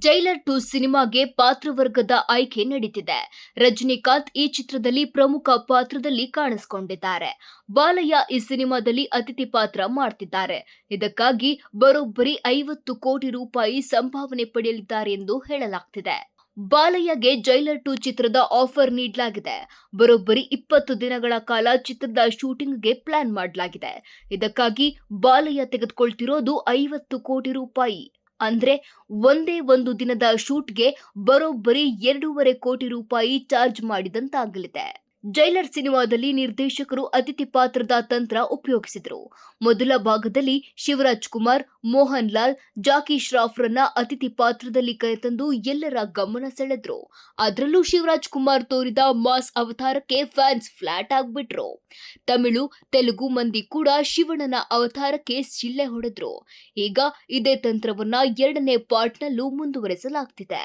Jailer to ಸಿನಿಮಾಗೆ ಪಾತ್ರವರ್ಗದ ಆಯ್ಕೆ ನಡೀತಿದೆ. ರಜನಿಕಾಂತ್ ಈ ಚಿತ್ರದಲ್ಲಿ ಪ್ರಮುಖ ಪಾತ್ರದಲ್ಲಿ ಕಾಣಿಸಿಕೊಂಡಿದ್ದಾರೆ. ಬಾಲಯ್ಯ ಈ ಸಿನಿಮಾದಲ್ಲಿ ಅತಿಥಿ ಪಾತ್ರ ಮಾಡ್ತಿದ್ದಾರೆ. ಇದಕ್ಕಾಗಿ ಬರೋಬ್ಬರಿ ಐವತ್ತು ಕೋಟಿ ರೂಪಾಯಿ ಸಂಭಾವನೆ ಪಡೆಯಲಿದ್ದಾರೆ ಎಂದು ಹೇಳಲಾಗ್ತಿದೆ. ಬಾಲಯ್ಯಗೆ ಜೈಲರ್ ಟು ಚಿತ್ರದ ಆಫರ್ ನೀಡಲಾಗಿದೆ. ಬರೋಬ್ಬರಿ ಇಪ್ಪತ್ತು ದಿನಗಳ ಕಾಲ ಚಿತ್ರದ ಶೂಟಿಂಗ್ಗೆ ಪ್ಲಾನ್ ಮಾಡಲಾಗಿದೆ. ಇದಕ್ಕಾಗಿ ಬಾಲಯ್ಯ ತೆಗೆದುಕೊಳ್ತಿರೋದು ಐವತ್ತು ಕೋಟಿ ರೂಪಾಯಿ. ಅಂದ್ರೆ ಒಂದೇ ಒಂದು ದಿನದ ಶೂಟ್ಗೆ ಬರೋಬ್ಬರಿ ಎರಡೂವರೆ ಕೋಟಿ ರೂಪಾಯಿ ಚಾರ್ಜ್ ಮಾಡಿದಂತಾಗಲಿದೆ. ಜೈಲರ್ ಸಿನಿಮಾದಲ್ಲಿ ನಿರ್ದೇಶಕರು ಅತಿಥಿ ಪಾತ್ರದ ತಂತ್ರ ಉಪಯೋಗಿಸಿದರು. ಮೊದಲ ಭಾಗದಲ್ಲಿ ಶಿವರಾಜ್ ಕುಮಾರ್, ಮೋಹನ್ ಲಾಲ್, ಜಾಕಿ ಶ್ರಾಫ್ರನ್ನ ಅತಿಥಿ ಪಾತ್ರದಲ್ಲಿ ಕರೆತಂದು ಎಲ್ಲರ ಗಮನ ಸೆಳೆದ್ರು. ಅದರಲ್ಲೂ ಶಿವರಾಜ್ ಕುಮಾರ್ ತೋರಿದ ಮಾಸ್ ಅವತಾರಕ್ಕೆ ಫ್ಯಾನ್ಸ್ ಫ್ಲಾಟ್ ಆಗ್ಬಿಟ್ರು. ತಮಿಳು, ತೆಲುಗು ಮಂದಿ ಕೂಡ ಶಿವಣ್ಣನ ಅವತಾರಕ್ಕೆ ಶಿಳ್ಳೆ ಹೊಡೆದ್ರು. ಈಗ ಇದೇ ತಂತ್ರವನ್ನ ಎರಡನೇ ಪಾರ್ಟ್ನಲ್ಲೂ ಮುಂದುವರೆಸಲಾಗ್ತಿದೆ.